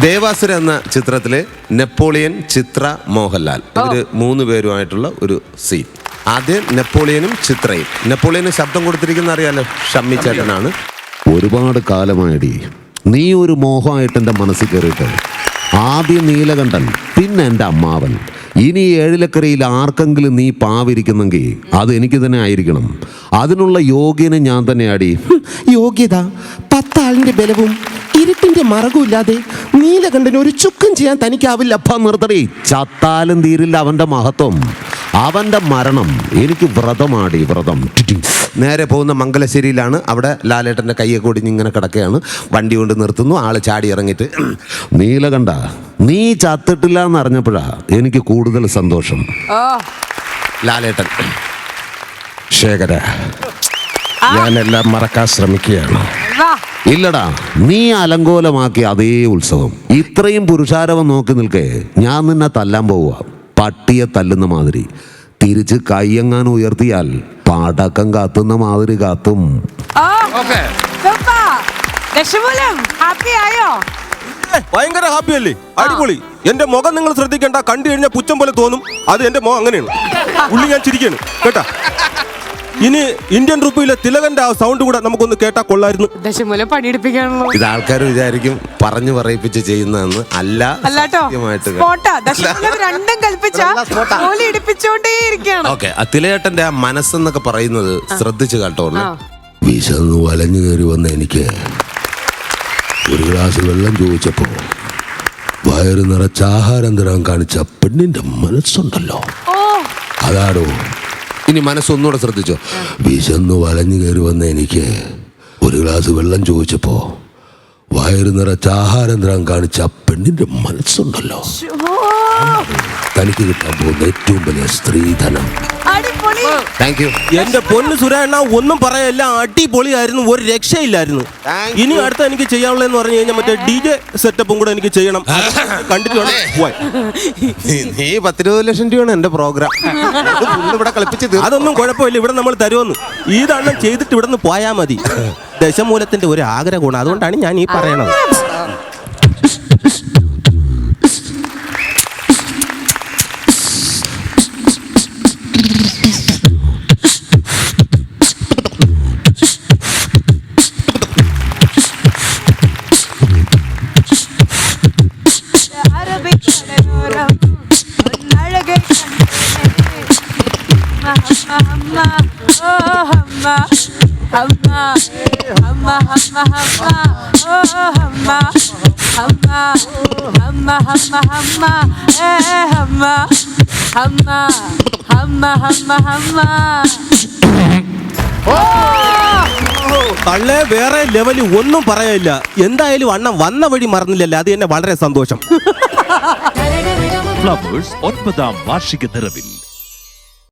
ദേവാസുര എന്ന ചിത്രത്തിലെ നെപ്പോളിയൻ ചിത്ര മോഹൻലാൽ. ഇവർ മൂന്ന് പേരുമായിട്ടുള്ള ഒരു സീൻ ആദ്യം നെപ്പോളിയനും ചിത്രയും. നെപ്പോളിയന് ശബ്ദം കൊടുത്തിരിക്കുന്ന അറിയാലോ? ഷമ്മി ചേട്ടനാണ്. ഒരുപാട് കാലമായടി. നീ ഒരു മോഹമായിട്ട് എന്റെ മനസ്സിൽ കയറിയിട്ട്. ആദ്യം നീലകണ്ഠൻ പിന്നെ എന്റെ അമ്മാവൻ. ഇനി ഏഴിലക്കരയിൽ ആർക്കെങ്കിലും നീ പാവിരിക്കുന്നെങ്കിൽ അത് എനിക്ക് തന്നെ ആയിരിക്കണം. അതിനുള്ള യോഗ്യനെ ഞാൻ തന്നെ ആടി യോഗ്യത. പത്താളിന്റെ ബലവും ഇരുട്ടിന്റെ മറകുമില്ലാതെ നീലകണ്ഠന് ഒരു ചുക്കം ചെയ്യാൻ തനിക്കാവില്ല അപ്പ നിർത്തടി ചത്താലും തീരില്ല അവന്റെ മഹത്വം. അവന്റെ മരണം. എനിക്ക് വ്രതമാടി വ്രതം. നേരെ പോകുന്ന മംഗലശ്ശേരിയിലാണ്. അവിടെ ലാലേട്ടന്റെ കയ്യെ ഒടിഞ്ഞ് ഇങ്ങനെ കിടക്കുകയാണ്. വണ്ടി കൊണ്ട് നിർത്തുന്നു. ആൾ ചാടി ഇറങ്ങിയിട്ട് നീലകണ്ഠ നീ ചത്തിട്ടില്ല എന്ന് എനിക്ക് കൂടുതൽ സന്തോഷം. ലാലേട്ടൻ ശേഖര ഞാനെല്ലാം മറക്കാൻ ശ്രമിക്കുകയാണ്. ഇല്ലടാ നീ അലങ്കോലമാക്കിയ അതേ ഉത്സവം. ഇത്രയും പുരുഷാരവം നോക്കി നിൽക്കേ ഞാൻ നിന്നെ തല്ലാൻ പോവുക. പട്ടിയെ തല്ലുന്ന മാതിരി. തിരിച്ച് കയ്യെങ്ങാൻ ഉയർത്തിയാൽ പടക്കം കാത്തുന്ന മാതിരി കാത്തും. ഓ സൂപ്പർ. ദശമൂലം ഹാപ്പി ആയോ? ഭയങ്കര ഹാപ്പി അല്ലേ? അടിപൊളി. എന്റെ മുഖം നിങ്ങൾ ശ്രദ്ധിക്കേണ്ട കണ്ടു കഴിഞ്ഞാൽ പുച്ഛം പോലെ തോന്നും. അത് എന്റെ മുഖം അങ്ങനെയാണ്. ഉള്ളി ഞാൻ ചിരിക്കാണ്. കേട്ടാ? ഇനി ഇന്ത്യൻ റുപ്പിയിലെ തിലകന്റെ ആ സൗണ്ട് കൂടെ നമുക്കൊന്ന് കേട്ടാ കൊള്ളായിരുന്നു. ദശമൂലം പണിയെടുപ്പിക്കാണല്ലോ. ഇത് ആൾക്കാർ വിചാരിക്കും പറഞ്ഞു പറയിപ്പിച്ച് ചെയ്യുന്നതെന്ന് അല്ല അല്ലാട്ടോ സത്യമായിട്ട് സ്പോട്ടാ. ദശമൂലം രണ്ടും കൽപ്പിച്ച ജോലി ഇടിപ്പിച്ചോണ്ടേ ഇരിക്കുകയാണ് ഓക്കെ തിലയേട്ടന്റെ ആ മനസ്സെന്നൊക്കെ പറയുന്നത് ശ്രദ്ധിച്ചു കേട്ടോ ഒന്ന്. വിശന്ന് വലഞ്ഞു കയറി വന്ന എനിക്ക് ഒരു ഗ്ലാസ് വെള്ളം ചോദിച്ചപ്പോ വയറ് നിറച്ച ആഹാരം തരാൻ കാണിച്ച പെണ്ണിന്റെ മനസ്സുണ്ടല്ലോ. ഓ. അതാടോ ഇനി മനസ്സൊന്നുകൂടെ ശ്രദ്ധിച്ചോ. വിശന്ന് വലഞ്ഞു കയറി വന്ന എനിക്ക് ഒരു ഗ്ലാസ് വെള്ളം ചോദിച്ചപ്പോ വയറ് നിറച്ച ആഹാരം തരാൻ കാണിച്ച ആ പെണ്ണിന്റെ മനസ്സുണ്ടല്ലോ. തനിക്ക് കിട്ടാൻ പോകുന്ന ഏറ്റവും വലിയ സ്ത്രീധനം. താങ്ക് യു എന്റെ പൊന്ന് സുരേണ്ണ ഒന്നും പറയല്ല അടിപൊളിയായിരുന്നു ഒരു രക്ഷയില്ലായിരുന്നു. Thank ഇനി അടുത്ത എനിക്ക് ചെയ്യാനുള്ളതെന്ന് പറഞ്ഞു കഴിഞ്ഞാൽ മറ്റേ ഡി ജെ സെറ്റപ്പും കൂടെ എനിക്ക് ചെയ്യണം. കണ്ടിട്ട് വേണം പോവാൻ. നീ- നീ പത്തിരുപത് ലക്ഷം രൂപയാണ് എന്റെ പ്രോഗ്രാം ഇവിടെ കളിപ്പിച്ച് തീർ അതൊന്നും കുഴപ്പമില്ല ഇവിടെ നമ്മൾ തരുമെന്ന്. ഇതെണ്ണം ചെയ്തിട്ട് ഇവിടെ നിന്ന് പോയാൽ മതി. ദശമൂലത്തിന്റെ ഒരു ആഗ്രഹമാണ്. അതുകൊണ്ടാണ് ഞാൻ ഈ പറയണത്. ഹമ്മ ഓ അമ്മ അമ്മ അമ്മ അമ്മ ഓ അമ്മ അമ്മ അമ്മ അമ്മ വേറെ ലെവൽ ഒന്നും പറയാനില്ല എന്തായാലും അണ്ണൻ വന്ന വഴി മറന്നില്ലല്ലോ? അത് എന്നെ വളരെ സന്തോഷം. ഒൻപതാം വാർഷിക നിറവിൽ.